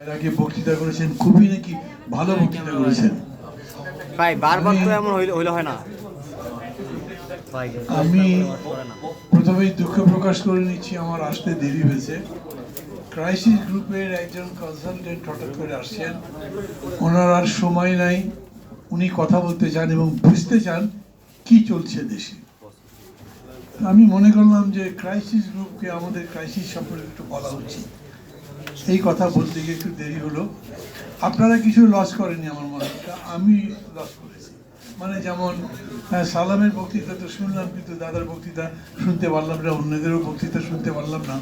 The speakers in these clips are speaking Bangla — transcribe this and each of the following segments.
এর আগে বক্তৃতা করেছেন খুবই নাকি ভালো বক্তৃতা করেছেন। ভাই বারবার তো এমন হইলে হইলে হয় না। আমি প্রথমেই দুঃখ প্রকাশ করে নিচ্ছি আমার আসতে দেরি হয়েছে। ক্রাইসিস গ্রুপের একজন কনসালটেন্ট হঠাৎ করে আসছেন। ওনার আর সময় নাই। উনি কথা বলতে চান এবং বুঝতে চান কি চলছে দেশে। আমি মনে করলাম যে ক্রাইসিস গ্রুপকে আমাদের ক্রাইসিস সম্পর্কে একটু বলা উচিত। এই কথা বলতে গিয়ে একটু দেরি হলো। আপনারা কিছু লস করেনি আমার মনে হয়। আমি লস করেছি। মানে যেমন সালামের বক্তৃতা তো শুনলাম, কিন্তু দাদার বক্তৃতা শুনতে পারলাম না, অন্যদেরও বক্তৃতা শুনতে পারলাম না।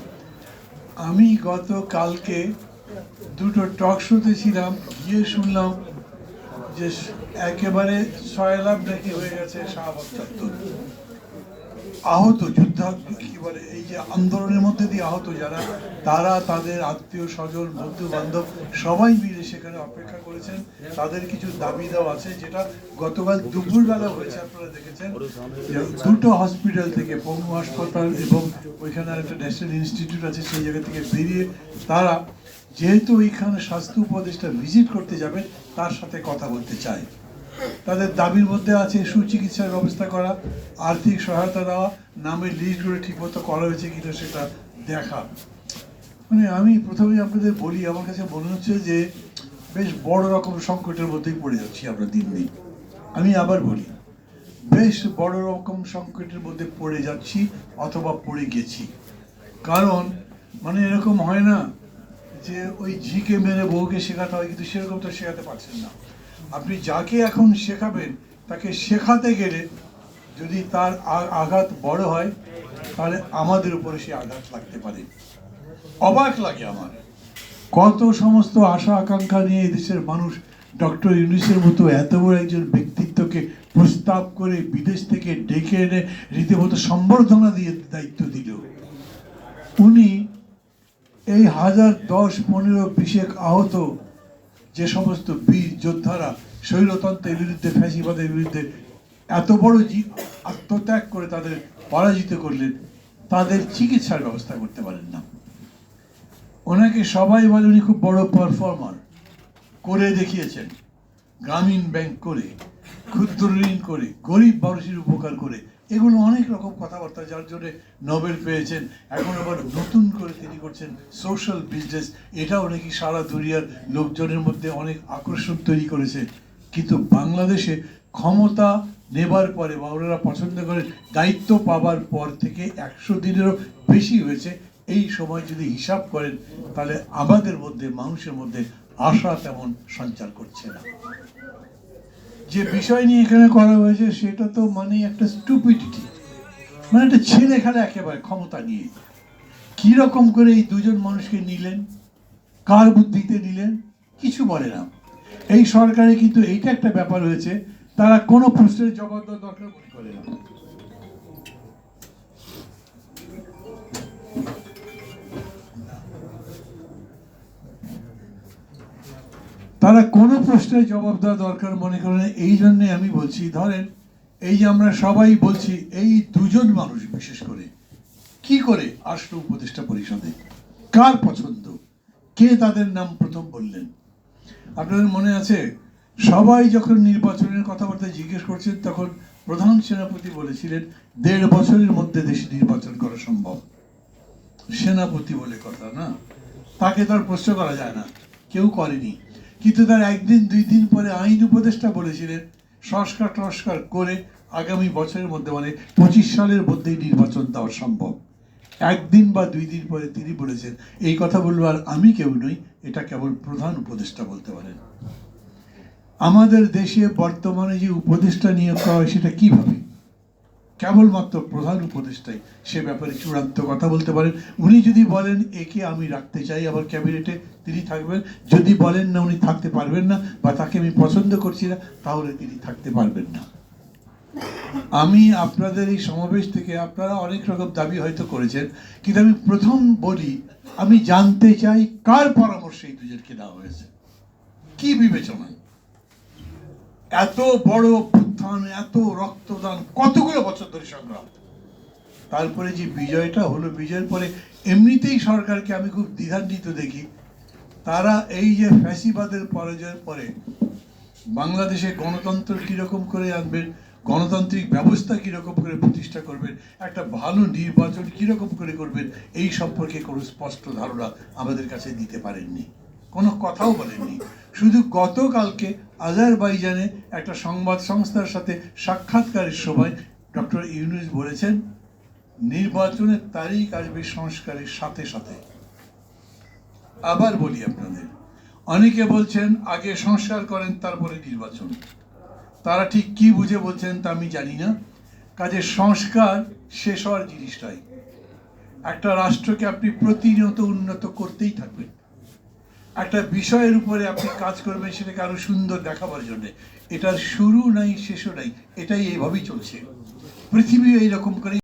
আমি গত কালকে দুটো টক শোতে ছিলাম, গিয়ে শুনলাম যে একেবারে ছয় লাখ নাকি হয়ে গেছে শাহবাগ চত্বর আহত যুদ্ধ কি বলে? এই যে আন্দোলনের মধ্যে দিয়ে আহত যারা, তারা তাদের আত্মীয় স্বজন বন্ধু বান্ধব সবাই মিলে সেখানে অপেক্ষা করেছেন। তাদের কিছু দাবি দেওয়া আছে, যেটা গতকাল দুপুরবেলা হয়েছে, আপনারা দেখেছেন। দুটো হসপিটাল থেকে পঙ্গু হাসপাতাল এবং ওইখানে একটা ন্যাশনাল ইনস্টিটিউট আছে, সেই জায়গা থেকে বেরিয়ে তারা যেহেতু ওইখানে স্বাস্থ্য উপদেষ্টা ভিজিট করতে যাবেন, তার সাথে কথা বলতে চায়। তাদের দাবির মধ্যে আছে সুচিকিৎসার ব্যবস্থা করা, আর্থিক সহায়তা দেওয়া, নামের লিস্টগুলো ঠিকমতো করা হয়েছে কিনা সেটা দেখা। মানে আমি প্রথমে আপনাদের বলি, আমার কাছে মনে হচ্ছে যে বেশ বড় রকম সংকটের মধ্যেই পড়ে যাচ্ছি আমরা দিন দিন। আমি আবার বলি, বেশ বড় রকম সংকটের মধ্যে পড়ে যাচ্ছি অথবা পড়ে গেছি। কারণ মানে এরকম হয় না যে ওই ঝিকে মেরে বউকে শেখাতে হয়, কিন্তু সেরকম তো শেখাতে পারছেন না। আপনি যাকে এখন শেখাবেন, তাকে শেখাতে গেলে যদি তার আঘাত বড় হয়, তাহলে আমাদের উপরে সে আঘাত লাগতে পারে। অবাক লাগে আমার। কত সমস্ত আশা, আকাঙ্ক্ষা নিয়ে এদেশের মানুষ ডক্টর ইউনিসের মতো এত বড় একজন ব্যক্তিত্বকে প্রস্তাব করে বিদেশ থেকে ডেকে এনে রীতিমতো সম্বর্ধনা দিয়ে দায়িত্ব দিল। উনি এই হাজার দশ, পনেরো, বিশেক আহত যে সমস্ত বীর যোদ্ধারা স্বৈরতন্ত্রের বিরুদ্ধে, ফ্যাসিবাদের বিরুদ্ধে এত বড় আত্মত্যাগ করে তাদের পরাজিত করলেন, তাদের চিকিৎসার ব্যবস্থা করতে পারেন না। ওনাকে সবাই বলে উনি খুব বড় পারফর্মার করে দেখিয়েছেন। গ্রামীণ ব্যাংক করে, ক্ষুদ্র ঋণ করে, গরিব মানুষের উপকার করে এগুলো অনেক রকম কথাবার্তা যার জন্যে নোবেল পেয়েছেন। এখন আবার নতুন করে তিনি করছেন সোশ্যাল বিজনেস এটাও নাকি সারা দুনিয়ার লোকজনের মধ্যে অনেক আকর্ষণ তৈরি করেছে। কিন্তু বাংলাদেশে ক্ষমতা নেবার পরে বা ওনারা পছন্দ করে দায়িত্ব পাবার পর থেকে একশো দিনেরও বেশি হয়েছে। এই সময় যদি হিসাব করেন, তাহলে আমাদের মধ্যে, মানুষের মধ্যে আশা তেমন সঞ্চার করছে না। যে বিষয় নিয়ে এখানে করা হয়েছে, সেটা তো মানে একটা স্টুপিডিটি মানে একটা ছেলে খেলা একেবারে ক্ষমতা নিয়ে। কীরকম করে এই দুজন মানুষকে নিলেন? কার বুদ্ধিতে নিলেন? কিছু বলে না। এই সরকারে কিন্তু এইটা একটা ব্যাপার হয়েছে, তারা কোনো প্রশ্নের জবাব দেওয়ার দরকার মনে করে না। তারা কোনো প্রশ্নের জবাব দেওয়া দরকার মনে করেন এই জন্যে আমি বলছি, ধরেন, এই যে আমরা সবাই বলছি, এই দুজন মানুষ বিশেষ করে, কি করে আসলো উপদেষ্টা পরিষদে? কার পছন্দ? কে তাদের নাম প্রথম বললেন? আপনাদের মনে আছে, সবাই যখন নির্বাচনের কথাবার্তা জিজ্ঞেস করছেন, তখন প্রধান সেনাপতি বলেছিলেন, দেড় বছরের মধ্যে দেশে নির্বাচন করা সম্ভব। সেনাপতি বলে কথা, না? তাকে তার প্রশ্ন করা যায় না। কেউ করেনি। কিন্তু তার একদিন, দুই দিন পরে আইন উপদেষ্টা বলেছিলেন, সংস্কার টস্কার করে আগামী বছরের মধ্যে মানে পঁচিশ সালের মধ্যেই নির্বাচন দেওয়া সম্ভব। একদিন বা দুই দিন পরে তিনি বলেছেন, এই কথা বলব আর আমি কেউ নই, এটা কেবল প্রধান উপদেষ্টা বলতে পারেন। আমাদের দেশে বর্তমানে যে উপদেষ্টা নিয়োগ করা হয়, সেটা কীভাবে কেবলমাত্র প্রধান উপদেষ্টাই সে ব্যাপারে চূড়ান্ত কথা বলতে পারেন। উনি যদি বলেন, একে আমি রাখতে চাই আবার ক্যাবিনেটে, তিনি থাকবেন। যদি বলেন, না, উনি থাকতে পারবেন না বা তাকে আমি পছন্দ করছি না, তাহলে তিনি থাকতে পারবেন না। আমি আপনাদের এই সমাবেশ থেকে, আপনারা অনেক রকম দাবি হয়তো করেছেন, কিন্তু আমি প্রথম বলি, আমি জানতে চাই কার পরামর্শে এই দুজনকে দেওয়া হয়েছে। কি বিবেচনায়? এত বড় অভ্যুত্থান এত রক্তদান, কতগুলো বছর ধরে সংগ্রাম। তারপরে যে বিজয়টা হলো, বিজয়ের পরে এমনিতেই সরকারকে আমি খুব দ্বিধান্বিত দেখি। তারা এই যে ফ্যাসিবাদের পরাজয়ের পরে বাংলাদেশে গণতন্ত্র কীরকম করে আনবেন, গণতান্ত্রিক ব্যবস্থা কীরকম করে প্রতিষ্ঠা করবেন, একটা ভালো নির্বাচন কীরকম করে করবেন, এই সম্পর্কে কোনো স্পষ্ট ধারণা আমাদের কাছে দিতে পারেননি। কোনো কথাও বলেননি। শুধু গতকালকে আজারবাইজানে একটা সংবাদ সংস্থার সাথে সাক্ষাৎকারের সময় ডক্টর ইউনুস বলেছেন, নির্বাচনের তারিখ আসবে সংস্কারের সাথে সাথে। আবার বলি আপনাদের, অনেকে বলছেন, আগে সংস্কার করেন, তারপরে নির্বাচন। তারা ঠিক কি বুঝে বলছেন তা আমি জানি না। কাজে সংস্কার শেষ হওয়ার জিনিসটাই। একটা রাষ্ট্রকে আপনি প্রতিনিয়ত উন্নত করতেই একটা বিষয়ের উপরে আপনি কাজ করবেন সেটাকে আরও সুন্দর দেখাবার জন্য। এটার শুরু নাই, শেষও নাই, এটাই এইভাবেই চলছে। পৃথিবী এইরকম করে